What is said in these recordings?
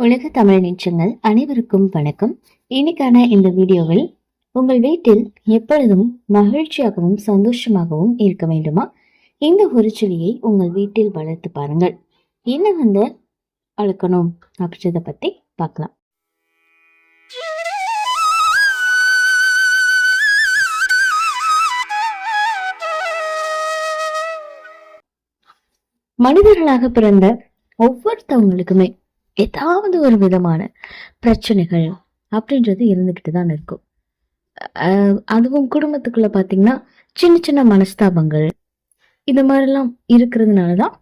உலக தமிழ் நிச்சங்கள் அனைவருக்கும் வணக்கம். இன்னைக்கான இந்த வீடியோவில் உங்கள் வீட்டில் எப்பொழுதும் மகிழ்ச்சியாகவும் சந்தோஷமாகவும் இருக்க வேண்டுமா? இந்த ஒரு செடியை உங்கள் வீட்டில் வளர்த்து பாருங்கள். என்ன வந்து வளர்க்கணும் அப்படின்றத பத்தி பார்க்கலாம். மனிதர்களாக பிறந்த ஒவ்வொருத்தவங்களுக்குமே ஏதாவது ஒரு விதமான பிரச்சனைகள் அப்படின்றது இருந்துக்கிட்டு தான் இருக்கும். அஹ் அதுவும் குடும்பத்துக்குள்ள பார்த்தீங்கன்னா சின்ன சின்ன மனஸ்தாபங்கள் இந்த மாதிரிலாம் இருக்கிறதுனால தான்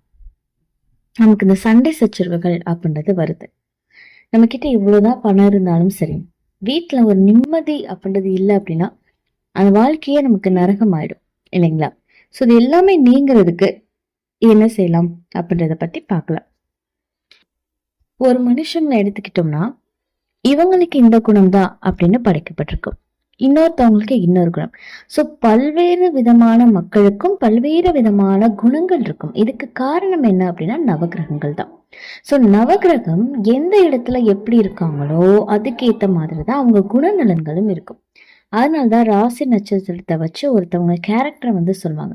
நமக்கு இந்த சண்டை சச்சரவுகள் அப்படின்றது வருது. நம்மக்கிட்ட இவ்வளோதான் பணம் இருந்தாலும் சரி வீட்டில் ஒரு நிம்மதி அப்படின்றது இல்லை அப்படின்னா அந்த வாழ்க்கையே நமக்கு நரகம் ஆயிடும் இல்லைங்களா? ஸோ இது எல்லாமே நீங்கிறதுக்கு என்ன செய்யலாம் அப்படின்றத பற்றி பார்க்கலாம் ஒரு மனுஷங்களை எடுத்துக்கிட்டோம்னா இவங்களுக்கு இந்த குணம் தான் அப்படின்னு படைக்கப்பட்டிருக்கும். இன்னொருத்தவங்களுக்கு இன்னொரு குணம். ஸோ பல்வேறு விதமான மக்களுக்கும் பல்வேறு விதமான குணங்கள் இருக்கும். இதுக்கு காரணம் என்ன அப்படின்னா நவகிரகங்கள் தான். ஸோ நவகிரகம் எந்த இடத்துல எப்படி இருக்காங்களோ அதுக்கேற்ற மாதிரி தான் அவங்க குணநலன்களும் இருக்கும். அதனால தான் ராசி நட்சத்திரத்தை வச்சு ஒருத்தவங்க கேரக்டரை வந்து சொல்லுவாங்க.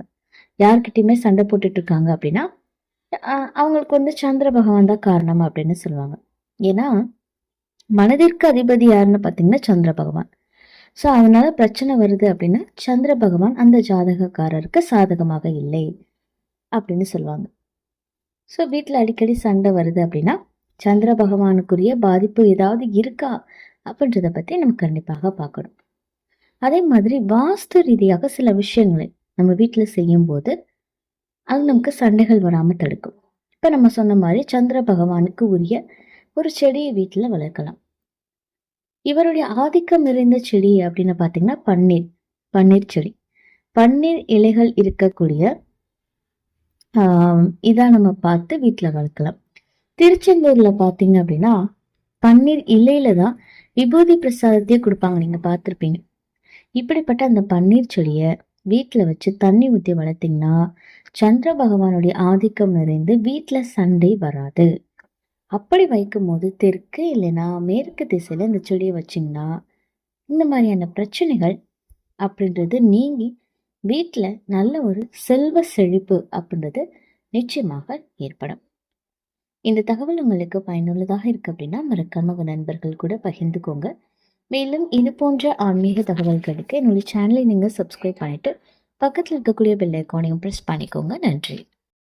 யார்கிட்டயுமே சண்டை போட்டுட்டு இருக்காங்க அப்படின்னா அவங்களுக்கு வந்து சந்திர பகவான் தான் காரணம் அப்படின்னு சொல்லுவாங்க. ஏன்னா மனதிற்கு அதிபதி யாருன்னு பார்த்தீங்கன்னா சந்திர பகவான். ஸோ அதனால பிரச்சனை வருது அப்படின்னா சந்திர பகவான் அந்த ஜாதகக்காரருக்கு சாதகமாக இல்லை அப்படின்னு சொல்லுவாங்க. ஸோ வீட்டில் அடிக்கடி சண்டை வருது அப்படின்னா சந்திர பகவானுக்குரிய பாதிப்பு ஏதாவது இருக்கா அப்படின்றத பற்றி நம்ம கண்டிப்பாக பார்க்கணும். அதே மாதிரி வாஸ்து ரீதியாக சில விஷயங்களை நம்ம வீட்டில் செய்யும்போது அது நமக்கு சண்டைகள் வராமல் தடுக்கும். இப்போ நம்ம சொன்ன மாதிரி சந்திர பகவானுக்கு உரிய ஒரு செடியை வீட்டில் வளர்க்கலாம். இவருடைய ஆதிக்கம் நிறைந்த செடி அப்படின்னு பார்த்தீங்கன்னா பன்னீர் பன்னீர் செடி. பன்னீர் இலைகள் இருக்கக்கூடிய இதாக நம்ம பார்த்து வீட்டில் வளர்க்கலாம். திருச்செந்தூரில் பார்த்தீங்க அப்படின்னா பன்னீர் இலையில தான் விபூதி பிரசாதத்தையே கொடுப்பாங்க. நீங்கள் பார்த்துருப்பீங்க. இப்படிப்பட்ட அந்த பன்னீர் செடியை வீட்டில் வச்சு தண்ணி ஊற்றி வளர்த்தீங்கன்னா சந்திர பகவானுடைய ஆதிக்கம் நிறைந்து வீட்டில் சண்டை வராது. அப்படி வைக்கும்போது தெற்கு இல்லைன்னா மேற்கு திசையில் இந்த செடியை வச்சிங்கன்னா இந்த மாதிரியான பிரச்சனைகள் அப்படின்றது நீங்கி வீட்டில் நல்ல ஒரு செல்வ செழிப்பு அப்படின்றது நிச்சயமாக ஏற்படும். இந்த தகவல் உங்களுக்கு பயனுள்ளதாக இருக்கு அப்படின்னா மறக்காம உங்கள் நண்பர்கள் கூட பகிர்ந்துக்கோங்க. மேலும் இது போன்ற ஆன்மீக தகவல்களுக்கு என்னுடைய சேனலை நீங்கள் சப்ஸ்கிரைப் பண்ணிட்டு பக்கத்தில் இருக்கக்கூடிய பெல் ஐக்கானையும் ப்ரெஸ் பண்ணிக்கோங்க. நன்றி.